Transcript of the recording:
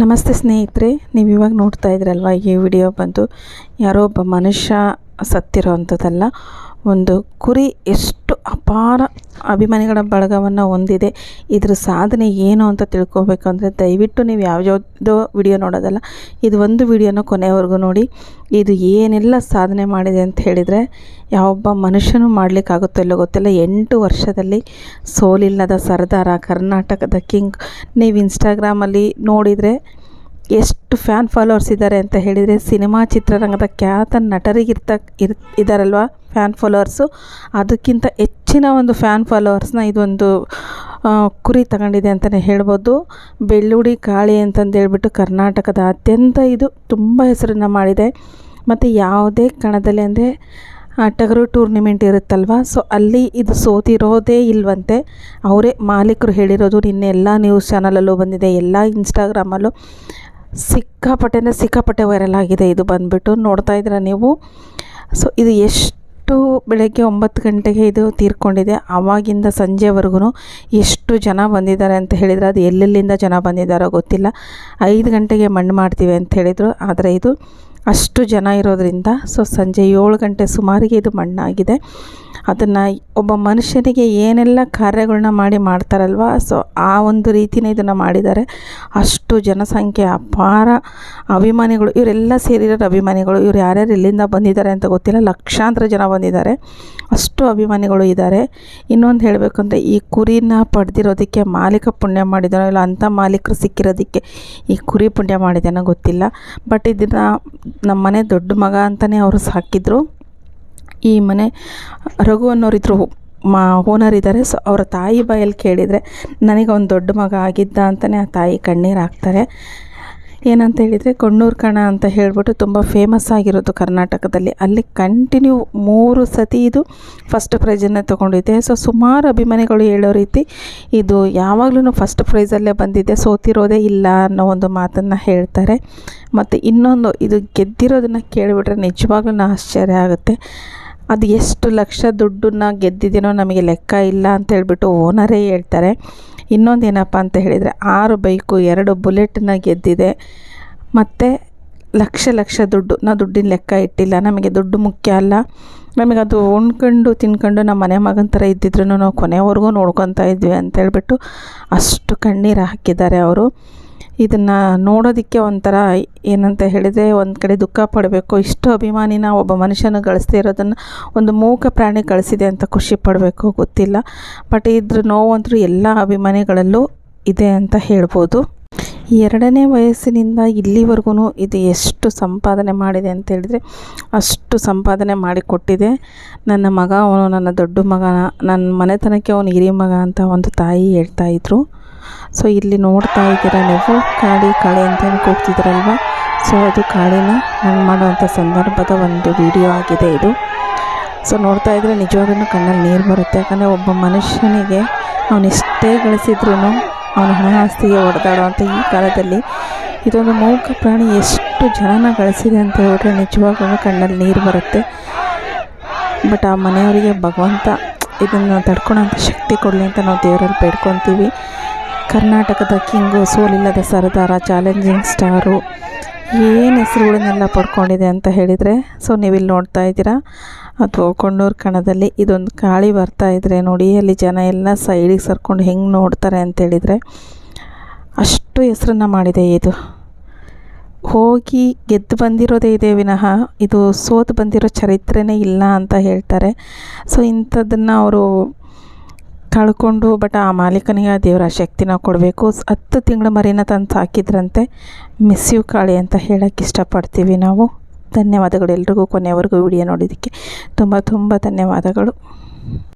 ನಮಸ್ತೆ ಸ್ನೇಹಿತರೆ, ನೀವು ಇವಾಗ ನೋಡ್ತಾ ಇದ್ರಲ್ವ, ಈ ವಿಡಿಯೋ ಬಂದು ಯಾರೋ ಒಬ್ಬ ಮನುಷ್ಯ ಸತ್ತಿರೋ ಅಂಥದ್ದಲ್ಲ ಒಂದು ಕುರಿ ಎಷ್ಟು ಅಪಾರ ಅಭಿಮಾನಿಗಳ ಬಳಗವನ್ನು ಹೊಂದಿದೆ. ಇದ್ರ ಸಾಧನೆ ಏನು ಅಂತ ತಿಳ್ಕೊಬೇಕು ಅಂದರೆ ದಯವಿಟ್ಟು ನೀವು ಯಾವ್ಯಾವುದೋ ವಿಡಿಯೋ ನೋಡೋದಲ್ಲ, ಇದು ಒಂದು ವಿಡಿಯೋನ ಕೊನೆವರೆಗೂ ನೋಡಿ. ಇದು ಏನೆಲ್ಲ ಸಾಧನೆ ಮಾಡಿದೆ ಅಂತ ಹೇಳಿದರೆ, ಯಾವೊಬ್ಬ ಮನುಷ್ಯನೂ ಮಾಡಲಿಕ್ಕಾಗುತ್ತೋ ಇಲ್ಲೋ ಗೊತ್ತಿಲ್ಲ. ಎಂಟು ವರ್ಷದಲ್ಲಿ ಸೋಲಿಲ್ಲದ ಸರ್ದಾರ, ಕರ್ನಾಟಕದ ಕಿಂಗ್. ನೀವು ಇನ್ಸ್ಟಾಗ್ರಾಮಲ್ಲಿ ನೋಡಿದರೆ ಎಷ್ಟು ಫ್ಯಾನ್ ಫಾಲೋವರ್ಸ್ ಇದ್ದಾರೆ ಅಂತ ಹೇಳಿದರೆ, ಸಿನಿಮಾ ಚಿತ್ರರಂಗದ ಖ್ಯಾತ ನಟರಿಗಿರ್ತ ಇರ್ ಇದ್ದಾರಲ್ವ ಫ್ಯಾನ್ ಫಾಲೋವರ್ಸು? ಅದಕ್ಕಿಂತ ಹೆಚ್ಚಿನ ಒಂದು ಫ್ಯಾನ್ ಫಾಲೋವರ್ಸ್ನ ಇದೊಂದು ಕುರಿ ತಗೊಂಡಿದೆ ಅಂತಲೇ ಹೇಳ್ಬೋದು. ಬೆಳ್ಳುಡಿ ಕಾಳಿ ಅಂತಂದೇಳ್ಬಿಟ್ಟು ಕರ್ನಾಟಕದ ಅತ್ಯಂತ ಇದು ತುಂಬ ಹೆಸರನ್ನು ಮಾಡಿದೆ. ಮತ್ತು ಯಾವುದೇ ಕಣದಲ್ಲಿ ಅಂದರೆ ಟಗರು ಟೂರ್ನಿಮೆಂಟ್ ಇರುತ್ತಲ್ವ? ಸೊ ಅಲ್ಲಿ ಇದು ಸೋತಿರೋದೇ ಇಲ್ವಂತೆ. ಅವರೇ ಮಾಲೀಕರು ಹೇಳಿರೋದು ನಿನ್ನೆ ಎಲ್ಲ ನ್ಯೂಸ್ ಚಾನಲಲ್ಲೂ ಬಂದಿದೆ, ಎಲ್ಲ ಇನ್ಸ್ಟಾಗ್ರಾಮಲ್ಲೂ ಸಿಕ್ಕಾಪಟ್ಟೆ ಅಂದರೆ ಸಿಕ್ಕಾಪಟ್ಟೆ ವೈರಲ್ ಆಗಿದೆ ಇದು ಬಂದುಬಿಟ್ಟು ನೋಡ್ತಾ ಇದ್ದೀರ ನೀವು? ಸೊ ಇದು ಎಷ್ಟು ಬೆಳಗ್ಗೆ ಒಂಬತ್ತು ಗಂಟೆಗೆ ಇದು ತೀರ್ಕೊಂಡಿದೆ. ಆವಾಗಿಂದ ಸಂಜೆವರೆಗೂ ಎಷ್ಟು ಜನ ಬಂದಿದ್ದಾರೆ ಅಂತ ಹೇಳಿದರೆ ಅದು ಎಲ್ಲೆಲ್ಲಿಂದ ಜನ ಬಂದಿದ್ದಾರೋ ಗೊತ್ತಿಲ್ಲ. ಐದು ಗಂಟೆಗೆ ಮಣ್ಣು ಮಾಡ್ತೀವಿ ಅಂತ ಹೇಳಿದರು. ಆದರೆ ಇದು ಅಷ್ಟು ಜನ ಇರೋದರಿಂದ ಸೊ ಸಂಜೆ ಏಳು ಗಂಟೆ ಸುಮಾರಿಗೆ ಇದು ಮಣ್ಣಾಗಿದೆ. ಅದನ್ನು ಒಬ್ಬ ಮನುಷ್ಯನಿಗೆ ಏನೆಲ್ಲ ಕಾರ್ಯಗಳನ್ನ ಮಾಡಿ ಮಾಡ್ತಾರಲ್ವ? ಸೊ ಆ ಒಂದು ರೀತಿನೇ ಇದನ್ನು ಮಾಡಿದ್ದಾರೆ. ಅಷ್ಟು ಜನಸಂಖ್ಯೆ, ಅಪಾರ ಅಭಿಮಾನಿಗಳು, ಇವರೆಲ್ಲ ಸೇರಿರೋ ಅಭಿಮಾನಿಗಳು, ಇವ್ರು ಯಾರ್ಯಾರು ಎಲ್ಲಿಂದ ಬಂದಿದ್ದಾರೆ ಅಂತ ಗೊತ್ತಿಲ್ಲ. ಲಕ್ಷಾಂತರ ಜನ ಬಂದಿದ್ದಾರೆ. ಅಷ್ಟು ಅಭಿಮಾನಿಗಳು ಇದ್ದಾರೆ. ಇನ್ನೊಂದು ಹೇಳಬೇಕಂದ್ರೆ, ಈ ಕುರಿನ ಪಡೆದಿರೋದಕ್ಕೆ ಮಾಲೀಕ ಪುಣ್ಯ ಮಾಡಿದಾನೋ ಇಲ್ಲ ಅಂಥ ಮಾಲೀಕರು ಸಿಕ್ಕಿರೋದಕ್ಕೆ ಈ ಕುರಿ ಪುಣ್ಯ ಮಾಡಿದಾನೋ ಗೊತ್ತಿಲ್ಲ. ಬಟ್ ಇದನ್ನು ನಮ್ಮ ಮನೆ ದೊಡ್ಡ ಮಗ ಅಂತಲೇ ಅವರು ಸಾಕಿದ್ರು. ಈ ಮನೆ ರಘು ಅನ್ನೋರಿದ್ರು ಮಾ, ಓನರ್ ಇದ್ದಾರೆ. ಸೊ, ಅವರ ತಾಯಿ ಬಾಯಲ್ಲಿ ಕೇಳಿದರೆ, ನನಗೆ ಒಂದು ದೊಡ್ಡ ಮಗ ಆಗಿದ್ದ ಅಂತಲೇ ಆ ತಾಯಿ ಕಣ್ಣೀರು ಹಾಕ್ತಾರೆ. ಏನಂತ ಹೇಳಿದರೆ ಕೊಣ್ಣೂರು ಕಣ ಅಂತ ಹೇಳ್ಬಿಟ್ಟು ತುಂಬ ಫೇಮಸ್ ಆಗಿರೋದು ಕರ್ನಾಟಕದಲ್ಲಿ. ಅಲ್ಲಿ ಕಂಟಿನ್ಯೂ ಮೂರು ಸತಿ ಇದು ಫಸ್ಟ್ ಪ್ರೈಸನ್ನೇ ತೊಗೊಂಡಿದೆ ಸೊ ಸುಮಾರು ಅಭಿಮಾನಿಗಳು ಹೇಳೋ ರೀತಿ ಇದು ಯಾವಾಗಲೂ ಫಸ್ಟ್ ಪ್ರೈಸಲ್ಲೇ ಬಂದಿದೆ. ಸೋತಿರೋದೇ ಇಲ್ಲ ಅನ್ನೋ ಒಂದು ಮಾತನ್ನು ಹೇಳ್ತಾರೆ. ಮತ್ತು ಇನ್ನೊಂದು ಇದು ಗೆದ್ದಿರೋದನ್ನು ಕೇಳಿಬಿಟ್ರೆ ನಿಜವಾಗ್ಲೂ ಆಶ್ಚರ್ಯ ಆಗುತ್ತೆ. ಅದು ಎಷ್ಟು ಲಕ್ಷ ದುಡ್ಡನ್ನ ಗೆದ್ದಿದ್ದೀನೋ ನಮಗೆ ಲೆಕ್ಕ ಇಲ್ಲ ಅಂತ ಹೇಳಿಬಿಟ್ಟು ಓನರೇ ಹೇಳ್ತಾರೆ. ಇನ್ನೊಂದು ಏನಪ್ಪ ಅಂತ ಹೇಳಿದರೆ, ಆರು ಬೈಕು, ಎರಡು ಬುಲೆಟನ್ನ ಗೆದ್ದಿದೆ. ಮತ್ತು ಲಕ್ಷ ಲಕ್ಷ ದುಡ್ಡು ನಾವು ದುಡ್ಡಿನ ಲೆಕ್ಕ ಇಟ್ಟಿಲ್ಲ. ನಮಗೆ ದುಡ್ಡು ಮುಖ್ಯ ಅಲ್ಲ. ನಮಗೆ ಅದು ಉಣ್ಕೊಂಡು ತಿನ್ಕೊಂಡು ನಮ್ಮ ಮನೆ ಮಗನ ಥರ ಇದ್ದಿದ್ರು ನಾವು ಕೊನೆವರೆಗೂ ನೋಡ್ಕೊತಾ ಇದ್ವಿ ಅಂತೇಳ್ಬಿಟ್ಟು ಅಷ್ಟು ಕಣ್ಣೀರು ಹಾಕಿದ್ದಾರೆ ಅವರು. ಇದನ್ನು ನೋಡೋದಕ್ಕೆ ಒಂಥರ ಏನಂತ ಹೇಳಿದರೆ ಒಂದು ಕಡೆ ದುಃಖ ಪಡಬೇಕು. ಇಷ್ಟು ಅಭಿಮಾನಿನ ಒಬ್ಬ ಮನುಷ್ಯನ ಗಳಿಸ್ದೇ ಇರೋದನ್ನು ಒಂದು ಮೂಕ ಪ್ರಾಣಿ ಗಳಿಸಿದೆ ಅಂತ ಖುಷಿ ಪಡಬೇಕು, ಗೊತ್ತಿಲ್ಲ. ಬಟ್ ಇದ್ರ ನೋವಂತೂ ಎಲ್ಲ ಅಭಿಮಾನಿಗಳಲ್ಲೂ ಇದೆ ಅಂತ ಹೇಳ್ಬೋದು. ಎರಡನೇ ವಯಸ್ಸಿನಿಂದ ಇಲ್ಲಿವರೆಗೂ ಇದು ಎಷ್ಟು ಸಂಪಾದನೆ ಮಾಡಿದೆ ಅಂತ ಹೇಳಿದರೆ ಅಷ್ಟು ಸಂಪಾದನೆ ಮಾಡಿಕೊಟ್ಟಿದೆ ನನ್ನ ಮಗ ಅವನು ನನ್ನ ದೊಡ್ಡ ಮಗನ, ನನ್ನ ಮನೆತನಕ್ಕೆ ಅವನು ಹಿರಿಯ ಮಗ ಅಂತ ಒಂದು ತಾಯಿ ಹೇಳ್ತಾಯಿದ್ರು ಸೊ ಇಲ್ಲಿ ನೋಡ್ತಾ ಇದ್ದೀರಾ ನೀವು? ಕಾಳಿ ಕಾಳಿ ಅಂತ ಕೂಗ್ತಿದ್ರಲ್ವ? ಸೊ ಅದು ಕಾಳಿನ ನಾನು ಮಾಡುವಂಥ ಸಂದರ್ಭದ ಒಂದು ವಿಡಿಯೋ ಆಗಿದೆ ಇದು. ಸೊ ನೋಡ್ತಾ ಇದ್ದರೆ ನಿಜವಾಗ್ಲೂ ಕಣ್ಣಲ್ಲಿ ನೀರು ಬರುತ್ತೆ. ಯಾಕಂದರೆ ಒಬ್ಬ ಮನುಷ್ಯನಿಗೆ ಅವನೆಷ್ಟೇ ಗಳಿಸಿದ್ರೂ ಅವನ ಹಣ ಆಸ್ತಿಗೆ ಹೊಡೆದಾಡುವಂಥ ಈ ಕಾಲದಲ್ಲಿ ಇದೊಂದು ಮೂಕ ಪ್ರಾಣಿ ಎಷ್ಟು ಜನನ ಗಳಿಸಿದೆ ಅಂತ ಹೇಳಿದ್ರೆ ನಿಜವಾಗ್ಲೂ ಕಣ್ಣಲ್ಲಿ ನೀರು ಬರುತ್ತೆ. ಬಟ್ ಆ ಮನೆಯವರಿಗೆ ಭಗವಂತ ಇದನ್ನು ತಡ್ಕೊಳೋಂಥ ಶಕ್ತಿ ಕೊಡಲಿ ಅಂತ ನಾವು ದೇವರಲ್ಲಿ ಬೇಡ್ಕೊತೀವಿ. ಕರ್ನಾಟಕದ ಕಿಂಗು ಸೋಲಿಲ್ಲದ ಸರದಾರ ಚಾಲೆಂಜಿಂಗ್ ಸ್ಟಾರು ಏನು ಹೆಸರುಗಳನ್ನೆಲ್ಲ ಪಡ್ಕೊಂಡಿದೆ ಅಂತ ಹೇಳಿದರೆ ಸೊ ನೀವಿಲ್ಲಿ ನೋಡ್ತಾ ಇದ್ದೀರಾ? ಅಥವಾ ಕೊಣ್ಣೂರು ಕಣದಲ್ಲಿ ಇದೊಂದು ಗಾಳಿ ಬರ್ತಾ ಇದ್ದರೆ ನೋಡಿ, ಅಲ್ಲಿ ಜನ ಎಲ್ಲ ಸೈಡಿಗೆ ಸರ್ಕೊಂಡು ಹೆಂಗೆ ನೋಡ್ತಾರೆ ಅಂತೇಳಿದರೆ ಅಷ್ಟು ಹೆಸರನ್ನು ಮಾಡಿದೆ ಇದು. ಹೋಗಿ ಗೆದ್ದು ಬಂದಿರೋದೇ ಇದೆ ವಿನಃ, ಇದು ಸೋತು ಬಂದಿರೋ ಚರಿತ್ರೆನೇ ಇಲ್ಲ ಅಂತ ಹೇಳ್ತಾರೆ. ಸೊ ಇಂಥದ್ದನ್ನು ಅವರು ಕಳ್ಕೊಂಡು ಬಟ್ ಆ ಮಾಲೀಕನಿಗೆ ಆ ದೇವರ ಶಕ್ತಿನ ಕೊಡಬೇಕು. ಹತ್ತು ತಿಂಗಳ ಮರಿನ ತಂದು ಸಾಕಿದ್ರಂತೆ ಮಿಸ್ ಯು ಕಾಳಿ ಅಂತ ಹೇಳೋಕ್ಕೆ ಇಷ್ಟಪಡ್ತೀವಿ ನಾವು. ಧನ್ಯವಾದಗಳು ಎಲ್ರಿಗೂ ಕೊನೆಯವರೆಗೂ ವಿಡಿಯೋ ನೋಡಿದ್ದಕ್ಕೆ. ತುಂಬ ತುಂಬ ಧನ್ಯವಾದಗಳು.